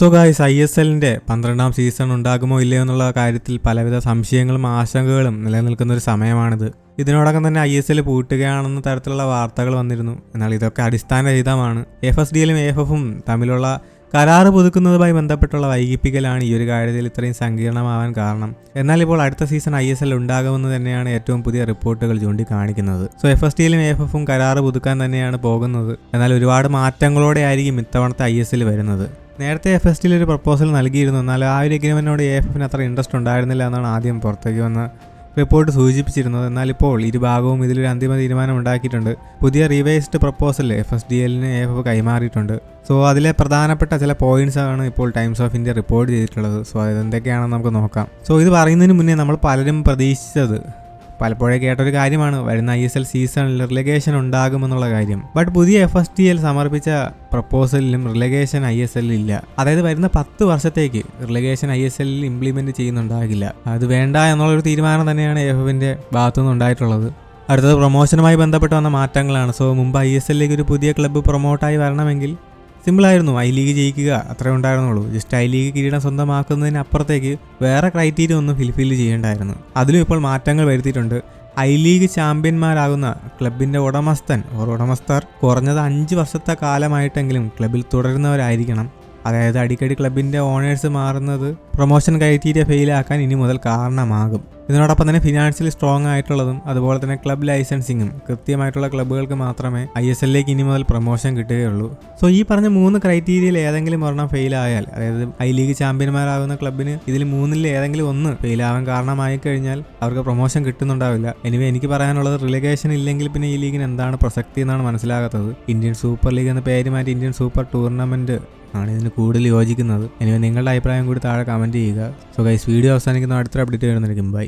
So guys I S എല്ലിന്റെ പന്ത്രണ്ടാം season ഉണ്ടാകുമോ ഇല്ലയോ എന്നുള്ള കാര്യത്തിൽ പലവിധ സംശയങ്ങളും ആശങ്കകളും നിലനിൽക്കുന്ന ഒരു സമയമാണിത്. ഇതിനോടകം തന്നെ ഐ എസ് എൽ പൂട്ടുകയാണെന്ന തരത്തിലുള്ള വാർത്തകൾ വന്നിരുന്നു. എന്നാൽ ഇതൊക്കെ അടിസ്ഥാനരഹിതമാണ്. എഫ് എസ് ഡിയിലും എഫ് എഫും തമ്മിലുള്ള കരാറ് പുതുക്കുന്നതുമായി ബന്ധപ്പെട്ടുള്ള വൈകിപ്പിക്കലാണ് ഈ ഒരു കാര്യത്തിൽ ഇത്രയും സങ്കീർണമാവാൻ കാരണം. എന്നാൽ ഇപ്പോൾ അടുത്ത സീസൺ ഐ എസ് എൽ ഉണ്ടാകുമെന്ന് തന്നെയാണ് ഏറ്റവും പുതിയ റിപ്പോർട്ടുകൾ ചൂണ്ടിക്കാണിക്കുന്നത്. സോ എഫ് എസ് ടിയിലും എഫ് എഫും കരാറ് പുതുക്കാൻ തന്നെയാണ് പോകുന്നത്. എന്നാൽ ഒരുപാട് മാറ്റങ്ങളോടെ ആയിരിക്കും ഇത്തവണത്തെ ഐ എസ് എൽ വരുന്നത്. നേരത്തെ എഫ് എസ് ടിയിൽ ഒരു പ്രപ്പോസൽ നൽകിയിരുന്നു. എന്നാൽ ആ ഒരു എഗ്രിമെന്റിനോട് എ എഫ് എഫിന് അത്ര ഇൻട്രസ്റ്റ് ഉണ്ടായിരുന്നില്ല എന്നാണ് ആദ്യം പുറത്തേക്ക് വന്ന റിപ്പോർട്ട് സൂചിപ്പിച്ചിരുന്നത്. എന്നാൽ ഇപ്പോൾ ഇരുഭാഗവും ഇതിലൊരു അന്തിമ തീരുമാനം ഉണ്ടാക്കിയിട്ടുണ്ട്. പുതിയ revised proposal F S D എല്ലിന് എ എഫ് കൈമാറിയിട്ടുണ്ട്. സോ അതിലെ പ്രധാനപ്പെട്ട ചില പോയിന്റ്സ് ആണ് ഇപ്പോൾ ടൈംസ് ഓഫ് ഇന്ത്യ റിപ്പോർട്ട് ചെയ്തിട്ടുള്ളത്. സോ അതെന്തൊക്കെയാണെന്ന് നമുക്ക് നോക്കാം. സോ ഇത് പറയുന്നതിന് മുന്നേ നമ്മൾ പലരും പ്രതീക്ഷിച്ചത് പലപ്പോഴേ കേട്ടൊരു കാര്യമാണ് വരുന്ന ഐ എസ് എൽ സീസണിൽ റിലഗേഷൻ ഉണ്ടാകുമെന്നുള്ള കാര്യം. ബട്ട് പുതിയ എഫ് എസ് ടി എൽ സമർപ്പിച്ച പ്രപ്പോസലിലും റിലഗേഷൻ ഐ എസ് എല്ലിൽ ഇല്ല. അതായത് വരുന്ന പത്ത് വർഷത്തേക്ക് റിലഗേഷൻ ഐ എസ് എല്ലിൽ ഇംപ്ലിമെന്റ് ചെയ്യുന്നുണ്ടാകില്ല. അത് വേണ്ട എന്നുള്ളൊരു തീരുമാനം തന്നെയാണ് എഫ് എഫിന്റെ ഭാഗത്തുനിന്ന് ഉണ്ടായിട്ടുള്ളത്. അടുത്തത് പ്രൊമോഷനുമായി ബന്ധപ്പെട്ട് വന്ന മാറ്റങ്ങളാണ്. സോ മുമ്പ് ഐ എസ് എല്ലിലേക്ക് ഒരു പുതിയ ക്ലബ്ബ് പ്രൊമോട്ടായി വരണമെങ്കിൽ സിമ്പിളായിരുന്നു. ഐ ലീഗ് ജയിക്കുക അത്രേ ഉണ്ടായിരുന്നുള്ളൂ. ജസ്റ്റ് ഐ ലീഗ് കിരീടം സ്വന്തമാക്കുന്നതിന് അപ്പുറത്തേക്ക് വേറെ ക്രൈറ്റീരിയ ഒന്നും ഫിൽഫിൽ ചെയ്യേണ്ടായിരുന്നു. അതിലും ഇപ്പോൾ മാറ്റങ്ങൾ വരുത്തിയിട്ടുണ്ട്. ഐ ലീഗ് ചാമ്പ്യന്മാരാകുന്ന ക്ലബിന്റെ ഉടമസ്ഥൻ ഓർ ഉടമസ്ഥർ കുറഞ്ഞത് അഞ്ച് വർഷത്തെ കാലമായിട്ടെങ്കിലും ക്ലബിൽ തുടരുന്നവരായിരിക്കണം. അതായത് അടിക്കടി ക്ലബിന്റെ ഓണേഴ്സ് മാറുന്നത് പ്രൊമോഷൻ ക്രൈറ്റീരിയ ഫെയിലാക്കാൻ ഇനി മുതൽ കാരണമാകും. ഇതിനോടൊപ്പം തന്നെ ഫിനാൻഷ്യലി സ്ട്രോങ് ആയിട്ടുള്ളതും അതുപോലെ തന്നെ ക്ലബ് ലൈസൻസിങ്ങും കൃത്യമായിട്ടുള്ള ക്ലബ്ബുകൾക്ക് മാത്രമേ ഐ എസ് എല്ലിലേക്ക് ഇനി മുതൽ പ്രൊമോഷൻ കിട്ടുകയുള്ളൂ. സോ ഈ പറഞ്ഞ മൂന്ന് ക്രൈറ്റീരിയയിൽ ഏതെങ്കിലും ഒരെണ്ണം ഫെയിൽ ആയാൽ അതായത് ഐ ലീഗ് ചാമ്പ്യന്മാരാകുന്ന ക്ലബിന് ഇതിൽ മൂന്നിൽ ഏതെങ്കിലും ഒന്ന് ഫെയിൽ ആവാൻ കാരണമായി കഴിഞ്ഞാൽ അവർക്ക് പ്രൊമോഷൻ കിട്ടുന്നുണ്ടാവില്ല. എനിവേ എനിക്ക് പറയാനുള്ളത് റിലഗേഷൻ ഇല്ലെങ്കിൽ പിന്നെ ഈ ലീഗിന് എന്താണ് പ്രസക്തി എന്നാണ് മനസ്സിലാകാത്തത്. ഇന്ത്യൻ സൂപ്പർ ലീഗ് എന്ന പേര് മാറ്റി ഇന്ത്യൻ സൂപ്പർ ടൂർണമെന്റ് ആണ് ഇതിന് കൂടുതൽ യോജിക്കുന്നത്. ഇനി നിങ്ങളുടെ അഭിപ്രായം കൂടി താഴെ കമന്റ് ചെയ്യുക. സോ ഗൈസ് വീഡിയോ അവസാനിക്കുന്ന അടുത്ത അപ്ഡേറ്റ് വരുന്നതായിരിക്കും. ബൈ